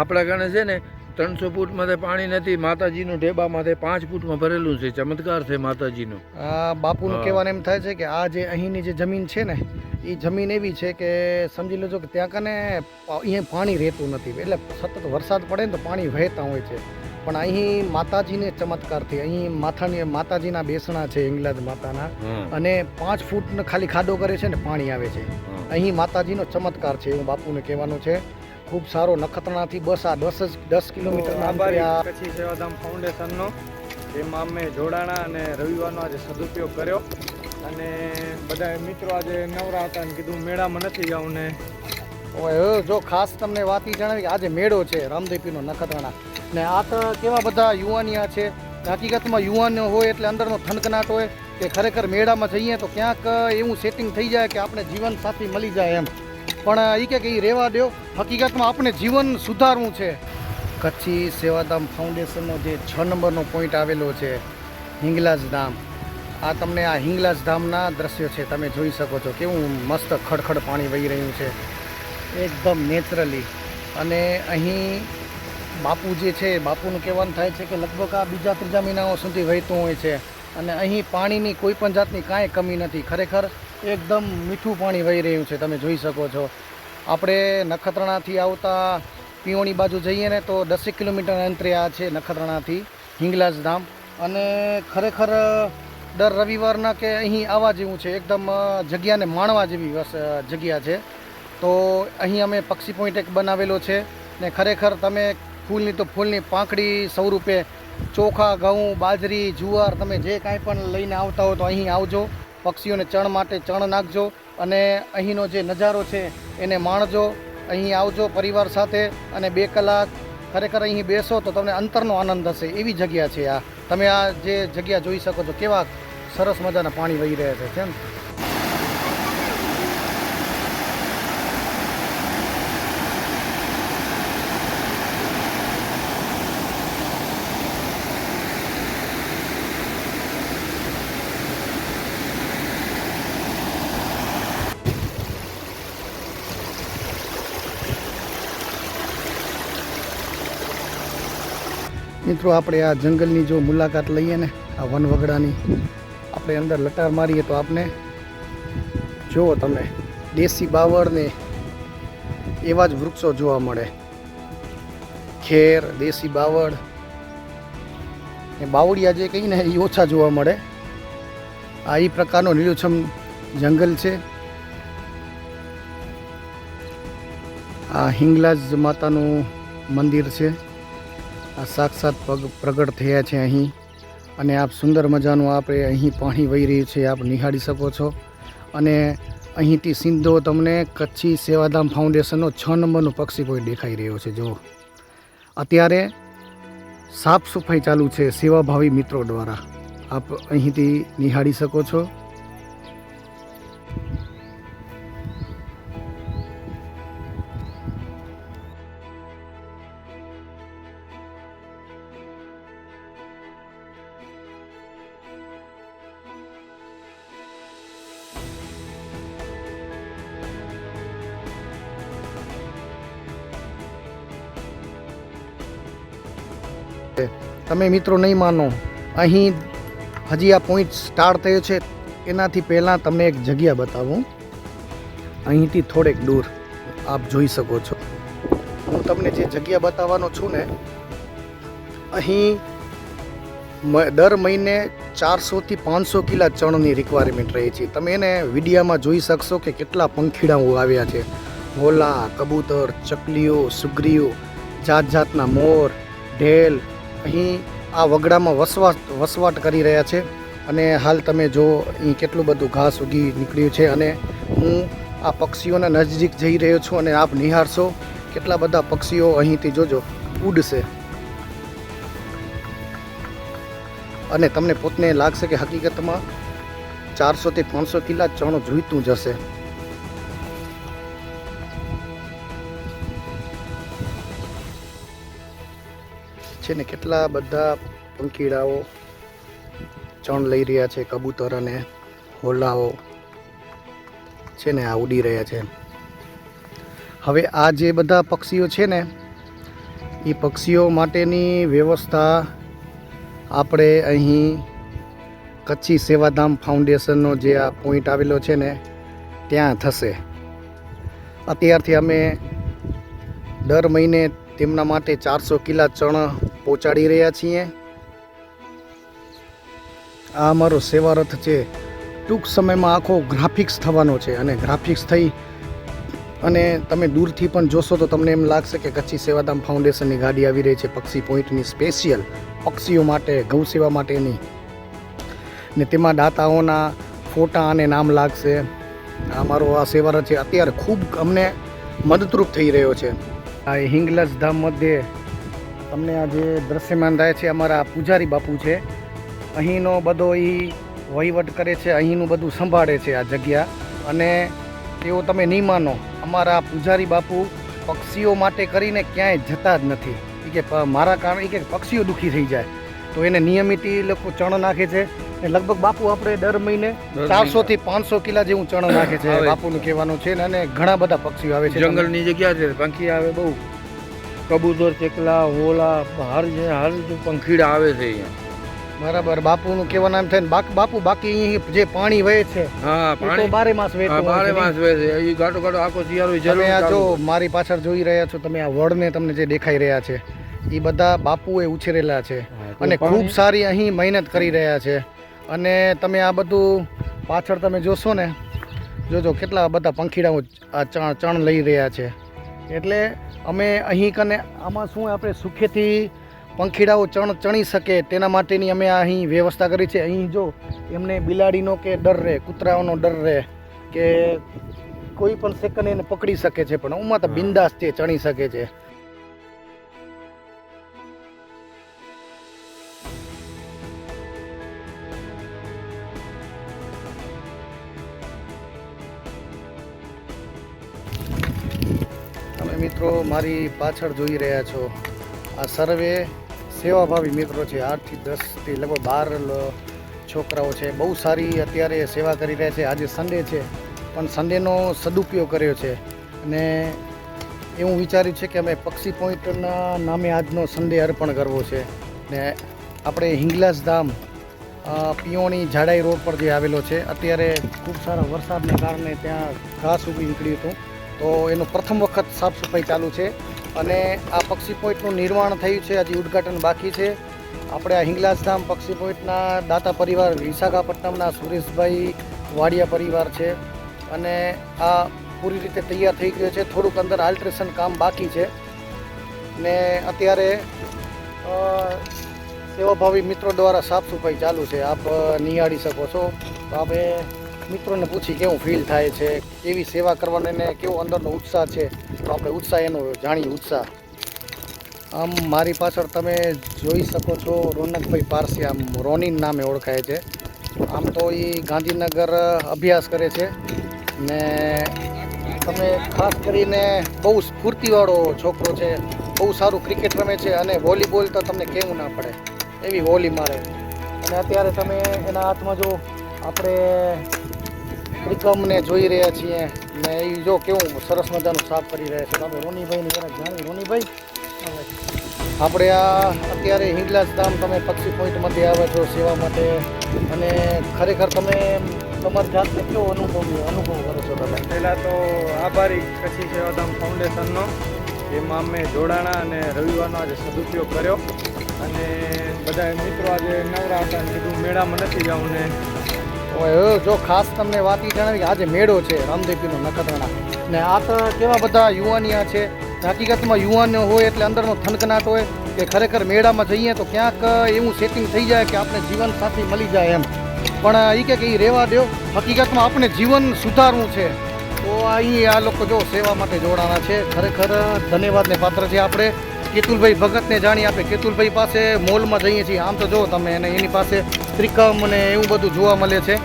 આપણા ગણે છે ને ત્રણસો ફૂટમાંથી પાણી નથી માતાજીનું ઢેબામાંથી પાંચ ફૂટમાં ભરેલું છે ચમત્કાર છે માતાજીનો. આ બાપુનું કહેવાનું એમ થાય છે કે આ જે અહીંની જે જમીન છે ને એ જમીન એવી છે કે સમજી લેજો કે ત્યાં કને અહીંયા પાણી રહેતું નથી. એટલે સતત વરસાદ પડે ને તો પાણી વહેતા હોય છે. પણ અહીં માતાજીને ચમત્કારથી અહીં માથાની માતાજીના બેસણા છે ઇંગ્લેન્ડ માતાના. અને પાંચ ફૂટ ખાલી ખાડો કરે છે ને પાણી આવે છે. અહીં માતાજીનો ચમત્કાર છે એવું બાપુને કહેવાનું છે. ખૂબ સારો નખત્રાણાથી બસ આ દસ જ દસ કિલોમીટર કચ્છી સેવાધામ ફાઉન્ડેશનનો જેમાં અમે જોડાણા અને રવિવારનો આજે સદુપયોગ કર્યો. અને બધા મિત્રો આજે નવરા હતા અને કીધું મેળામાં નથી જવું ને. જો ખાસ તમને વાત ઈ જણાવી કે આજે મેળો છે રામદેવીનો નખત્રાણા. ને આ તો કેવા બધા યુવાનિયા છે. હકીકતમાં યુવાન હોય એટલે અંદરનો થનકનાટ હોય કે ખરેખર મેળામાં જઈએ તો ક્યાંક એવું સેટિંગ થઈ જાય કે આપણે જીવન સાથી મળી જાય એમ. પણ એ કે એ રહેવા દો હકીકતમાં આપણે જીવન સુધારવું છે. કચ્છી સેવાધામ ફાઉન્ડેશનનો જે છ નંબરનો પોઈન્ટ આવેલો છે, હિંગલાજ ધામ. આ તમને આ હિંગલાજ ધામના દ્રશ્યો છે, તમે જોઈ શકો છો કેવું મસ્ત ખડખડ પાણી વહી રહ્યું છે. એકદમ નેચરલી. અને અહીં બાપુ જે છે, બાપુનું કહેવાનું થાય છે કે લગભગ આ બીજા ત્રીજા મહિનાઓ સુધી વહેતું હોય છે. અને અહીં પાણીની કોઈ પણ જાતની કાંઈ કમી નથી. ખરેખર એકદમ મીઠું પાણી વહી રહ્યું છે, તમે જોઈ શકો છો. આપણે નખત્રાણાથી આવતા પીઓની બાજુ જઈએ ને તો દસેક કિલોમીટર અંતરે આ છે નખત્રાણાથી હિંગલાજ ધામ. અને ખરેખર દર રવિવારના કે અહીં આવવા જેવું છે, એકદમ જગ્યાને માણવા જેવી જગ્યા છે. તો અહીં અમે પક્ષી પોઈન્ટ એક બનાવેલો છે ને ખરેખર તમે ફૂલની તો ફૂલની પાંખડી સ્વરૂપે ચોખા, ઘઉં, બાજરી, જુવાર, તમે જે કાંઈ પણ લઈને આવતા હો તો અહીં આવજો. પક્ષીઓને ચણ માટે ચણ નાખજો. અને અહીંનો જે નજારો છે, એને માણજો. અહીં આવજો પરિવાર સાથે અને બે કલાક ખરેખર અહીં બેસો તો તમને અંતરનો આનંદ હશે. એવી જગ્યા છે આ. તમે આ જે જગ્યા જોઈ શકો છો, કેવા સરસ મજાના પાણી વહી રહ્યા છે છે મિત્રો, આપણે આ જંગલની જો મુલાકાત લઈએ ને, આ વનવગડાની, આપણે અંદર લટાર મારીએ તો આપને જુઓ તમે દેશી બાવળ ને એવા જ વૃક્ષો જોવા મળે. ખેર, દેશી બાવળ એ બાવળિયા જે કહીને એ ઓછા જોવા મળે. આ એ પ્રકારનો લીલુંછમ જંગલ છે. આ હિંગલાજ માતાનું મંદિર છે. આ સાક્ષાત પગ પ્રગટ થયા છે અહીં. અને આપ સુંદર મજાનું આપણે અહીં પાણી વહી રહ્યું છે, આપ નિહાળી શકો છો. અને અહીંથી સીધો તમને કચ્છી સેવાધામ ફાઉન્ડેશનનો છ નંબરનો પક્ષી કોઈ દેખાઈ રહ્યો છે જો અત્યારે સાફ સફાઈ ચાલુ છે સેવાભાવી મિત્રો દ્વારા. આપ અહીંથી નિહાળી શકો છો. તમે મિત્રો નહીં માનો. અહીં હજી આ પોઈન્ટ સ્ટાર્ટ થયો છે. એનાથી પહેલાં તમને એક જગ્યા બતાવું. અહીંથી થોડેક દૂર આપ જોઈ શકો છો. હું તમને જે જગ્યા બતાવવાનો છું ને, અહીં દર મહિને ચારસોથી પાંચસો કિલા ચણની રિક્વાયરમેન્ટ રહે છે. તમે એને વિડીયામાં જોઈ શકશો કે કેટલા પંખીડાઓ આવ્યા છે. હોલા, કબૂતર, ચકલીઓ, સુગરીઓ, જાત જાતના મોર, ઢેલ અહીં આ વગડામાં વસવાટ વસવાટ કરી રહ્યા છે અને હાલ તમે જો અહીં કેટલું બધું ઘાસ ઉગી નીકળ્યું છે અને હું આ પક્ષીઓના નજીક જઈ રહ્યો છું અને આપ નિહાળશો કેટલા બધા પક્ષીઓ અહીંથી જોજો, ઉડશે. અને તમને પોતને લાગશે કે હકીકતમાં ચારસોથી પાંચસો કિલા ચણ જોઈતું જશે છે ને કેટલા બધા પંખીડાઓ ચણ લઈ રહ્યા છે, કબૂતર અને હોલાઓ છે ને, આ ઉડી રહ્યા છે. હવે આ જે બધા પક્ષીઓ છે ને, એ પક્ષીઓ માટેની વ્યવસ્થા આપણે અહીં કચ્છી સેવાધામ ફાઉન્ડેશનનો જે આ પોઈન્ટ આવેલો છે ને, ત્યાં થશે. અત્યારથી અમે દર મહિને તેમના માટે ચારસો કિલા ચણ પહોંચાડી રહ્યા છીએ. આ અમારો સેવા રથ છે. ટૂંક સમયમાં આખો ગ્રાફિક્સ થવાનો છે અને ગ્રાફિક્સ થઈ અને તમે દૂરથી પણ જોશો તો તમને એમ લાગશે કે કચ્છી સેવાધામ ફાઉન્ડેશનની ગાડી આવી રહી છે પક્ષી પોઈન્ટની સ્પેશિયલ પક્ષીઓ માટે ગૌ સેવા માટેની. ને તેમાં દાતાઓના ફોટા અને નામ લાગશે. આ મારો આ સેવા રથ છે. અત્યારે ખૂબ અમને મદદરૂપ થઈ રહ્યો છે. હિંગલજ ધામ મધ્યે તમને આ જે દ્રશ્યમાન થાય છે, અમારા પૂજારી બાપુ છે. અહીંનો બધો એ વહીવટ કરે છે, અહીંનું બધું સંભાળે છે આ જગ્યા. અને તેઓ તમે નહીં માનો, અમારા પૂજારી બાપુ પક્ષીઓ માટે કરીને ક્યાંય જતા જ નથી. કે મારા કારણે કે પક્ષીઓ દુઃખી થઈ જાય. તો એને નિયમિત એ લોકો ચણ નાખે છે. લગભગ બાપુ આપણે દર મહિને ચારસો થી પાંચસો કિલા જેવું ચણ નાખે છે. બાપુનું કહેવાનું છે ને અને ઘણા બધા પક્ષીઓ આવે છે. જંગલની જગ્યા છે પંખી આવે બહુ. કબૂતર ચેકલા હોલા હર જે હર જે પંખીડા આવે છે અહીંયા. બરાબર બાપુનું કહેવાનું એમ થાય ને બાક- બાપુ બાકી અહીં જે પાણી વહે છે હા પાણી. બારે માસ હા, વહેતું બારે માસ વહે છે. એ ગાટો ગાટો આખો શિયાળો તમે આ જો મારી પાછળ જોઈ રહ્યા છો તમે આ વડને તમને જે દેખાઈ રહ્યા છે એ બધા બાપુએ ઉછેરેલા છે. અને ખૂબ સારી અહીં મહેનત કરી રહ્યા છે. અને તમે આ બધું પાછળ તમે જોશો ને જોજો કેટલા બધા પંખીડાઓ આ ચણ ચણ લઈ રહ્યા છે. એટલે અમે અહીં કને આમાં શું આપણે સુખેથી પંખીડાઓ ચણ ચણી શકે તેના માટેની અમે અહીં વ્યવસ્થા કરી છે. અહીં જો એમને બિલાડીનો કે ડર રહે કૂતરાઓનો ડર રહે કે કોઈ પણ સેકન્ડ એને પકડી શકે છે પણ ઉમાં તો બિંદાસ તે ચણી શકે છે. મિત્રો, મારી પાછળ જોઈ રહ્યા છો. આ સર્વે સેવાભાવી મિત્રો છે. આઠથી દસથી લગભગ બાર છોકરાઓ છે. બહુ સારી અત્યારે સેવા કરી રહ્યા છે. આજે સન્ડે છે. પણ સન્ડેનો સદુપયોગ કર્યો છે. અને એવું વિચાર્યું છે કે અમે પક્ષી પોઈન્ટના નામે આજનો સન્ડે અર્પણ કરવો છે. ને આપણે હિંગલાસ ધામ પિયોણી જાડાઈ રોડ પર જે આવેલો છે, અત્યારે ખૂબ સારા વરસાદને કારણે ત્યાં ઘાસ ઉગી નીકળ્યું હતું. તો એનું પ્રથમ વખત સાફ સફાઈ ચાલુ છે અને આ પક્ષી પોઈન્ટનું નિર્માણ થયું છે, હજી ઉદ્ઘાટન બાકી છે. આપણે આ હિંગલાજધામ પક્ષી પોઈન્ટના દાતા પરિવાર વિશાખાપટ્ટનમના સુરેશભાઈ વાડિયા પરિવાર છે અને આ પૂરી રીતે તૈયાર થઈ ગયો છે. થોડુંક અંદર આલ્ટ્રેશન કામ બાકી છે ને અત્યારે સેવાભાવી મિત્રો દ્વારા સાફ સફાઈ ચાલુ છે. આપ નિહાળી શકો છો. તો આપણે મિત્રોને પૂછી કેવું ફીલ થાય છે, કેવી સેવા કરવાનો એને કેવો અંદરનો ઉત્સાહ છે, તો આપણે ઉત્સાહ એનો જાણીએ, ઉત્સાહ. આમ મારી પાછળ તમે જોઈ શકો છો રોનકભાઈ પારસી, આમ રોનીન નામે ઓળખાય છે. આમ તો એ ગાંધીનગર અભ્યાસ કરે છે. ને તમે ખાસ કરીને બહુ સ્ફૂર્તિવાળો છોકરો છે, બહુ સારું ક્રિકેટ રમે છે અને વોલીબોલ તો તમને કેવું ના પડે, એવી વોલી મારે. અને અત્યારે તમે એના હાથમાં જો આપણે ત્રિકમને જોઈ રહ્યા છીએ. ને એ જો કેવું સરસ મજાનું સાફ કરી રહ્યા છે. આપણે રોનીભાઈની જરાક જાણી રોનીભાઈ? આપણે આ અત્યારે હિંગલાજ ધામ તમે પક્ષી પોઈન્ટમાંથી આવ્યા છો સેવા માટે. અને ખરેખર તમે તમારી જાતને કેવો અનુભવ અનુભવ કરો છો તમે? પહેલાં તો આભારી કચ્છી સેવાધામ ફાઉન્ડેશનનો, જેમાં અમે જોડાણા અને રવિવારનો આજે સદુપયોગ કર્યો. અને બધા મિત્રો આજે નવરા હતા કીધું મેળામાં નથી જવું ને જો ખાસ તમને વાત એ જણાવી કે આજે મેળો છે રામદેવપીનો નખત્રાણા. ને આ તો કેવા બધા યુવાનિયા છે? હકીકતમાં યુવાન હોય એટલે અંદરનો થનકનાટ હોય કે ખરેખર મેળામાં જઈએ તો ક્યાંક એવું સેટિંગ થઈ જાય કે આપણે જીવન સાથી મળી જાય એમ. પણ એ કે એ રહેવા દો હકીકતમાં આપણે જીવન સુધારવું છે. તો અહીં આ લોકો જો સેવા માટે જોડાણા છે. ખરેખર ધન્યવાદને પાત્ર છે આપણે. કેતુલભાઈ ભગતને જાણી આપે. કેતુલભાઈ પાસે મોલમાં જઈએ છીએ. આમ તો જો તમે એને એની પાસે ત્રિકમ ને એવું બધું જોવા મળે છે.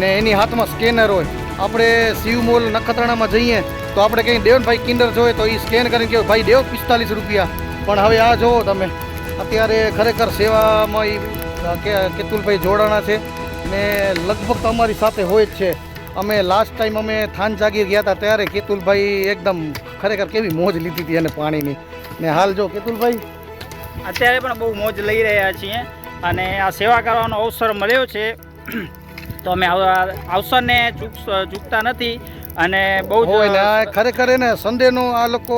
ને એની હાથમાં સ્કેનર હોય. આપણે શિવ મોલ નખત્રાણામાં જઈએ, તો આપણે કંઈ દેવનભાઈ કિન્ડર જોઈએ તો એ સ્કેન કરીને કહે, ભાઈ દેવ, પિસ્તાલીસ રૂપિયા. પણ હવે આ જુઓ તમે. અત્યારે ખરેખર સેવામાં એ કેતુલભાઈ જોડાણા છે ને લગભગ અમારી સાથે હોય જ છે. અમે લાસ્ટ ટાઈમ અમે થાન જાગીર ગયા હતા ત્યારે કેતુલભાઈ એકદમ ખરેખર કેવી મોજ લીધી હતી એને પાણીની. ને હાલ જો કેતુલભાઈ. અત્યારે પણ બહુ મોજ લઈ રહ્યા છીએ. અને આ સેવા કરવાનો અવસર મળ્યો છે. તો અમે અવસરને ચૂક, ચૂકતા નથી અને બહુ ખરેખર એને સંડેનો આ લોકો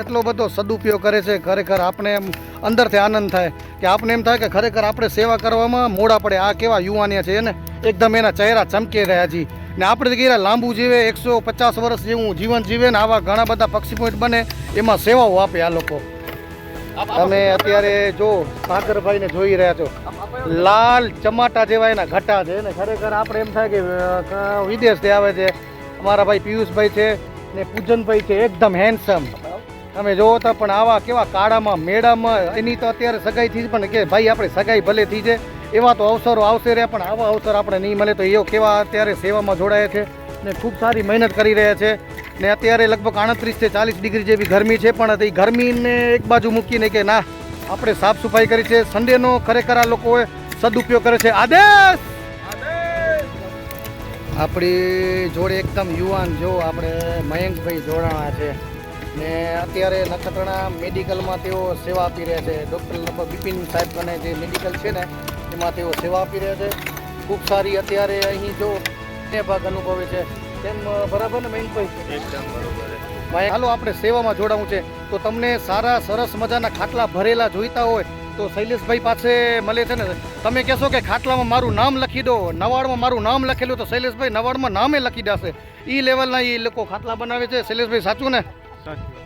એટલો બધો સદુપયોગ કરે છે, ખરેખર આપણે એમ અંદરથી આનંદ થાય કે આપણે એમ થાય કે ખરેખર આપણે સેવા કરવામાં મોડા પડે. આ કેવા યુવાનિયા છે ને એકદમ એના ચહેરા ચમકી રહ્યા છે ને આપણે તો કહીએ લાંબુ જીવે, એકસો પચાસ વર્ષ જેવું જીવન જીવે ને આવા ઘણા બધા પક્ષી પોઈન્ટ બને એમાં સેવાઓ આપે આ લોકો. તમે અત્યારે જો સાગરભાઈને જોઈ રહ્યા છો, લાલ ચમાટા જેવા એના ઘટા છે ને ખરેખર આપણે એમ થાય કે વિદેશથી આવે છે. અમારા ભાઈ પિયુષભાઈ છે ને પૂજનભાઈ છે, એકદમ હેન્ડસમ તમે જોવો તો પણ આવા કેવા કાળામાં, મેળામાં, એની તો અત્યારે સગાઈ થઈ પણ કે ભાઈ આપણે સગાઈ ભલે થઈ છે એવા તો અવસરો આવશે રહ્યા, પણ આવા અવસર આપણે નહીં મળે તો એઓ કેવા અત્યારે સેવામાં જોડાયા છે. ને ખૂબ સારી મહેનત કરી રહ્યા છે. ને અત્યારે લગભગ આડત્રીસથી ચાલીસ ડિગ્રી જેવી ગરમી છે, પણ એ ગરમીને એક બાજુ મૂકીને કે ના, આપણે સાફ સફાઈ કરી છે. સન્ડેનો ખરેખર આ લોકોએ સદુપયોગ કરે છે. આદેશ! આપણી જોડે એકદમ યુવાન જો આપણે મયંકભાઈ જોડાણા છે. ને અત્યારે નખત્રાણા મેડિકલમાં તેઓ સેવા આપી રહ્યા છે. ડૉક્ટર લગભગ બિપિન સાહેબ કને જે મેડિકલ છે ને, એમાં તેઓ સેવા આપી રહ્યા છે. ખૂબ સારી અત્યારે અહીં જો તે ભાગ અનુભવે છે. તેમ બરાબર ને મયંકભાઈ એકદમ બરોબર ભાઈ હાલો આપણે સેવામાં જોડાવું છે. તો તમને સારા સરસ મજાના ખાટલા ભરેલા જોઈતા હોય તો શૈલેષભાઈ પાસે મળે છે ને. તમે કહેશો કે ખાટલામાં મારું નામ લખી દો નવાડમાં મારું નામ લખેલું તો શૈલેષભાઈ નવાડમાં નામે લખી દેશે. એ લેવલના એ લોકો ખાટલા બનાવે છે. શૈલેષભાઈ સાચું ને? સાચી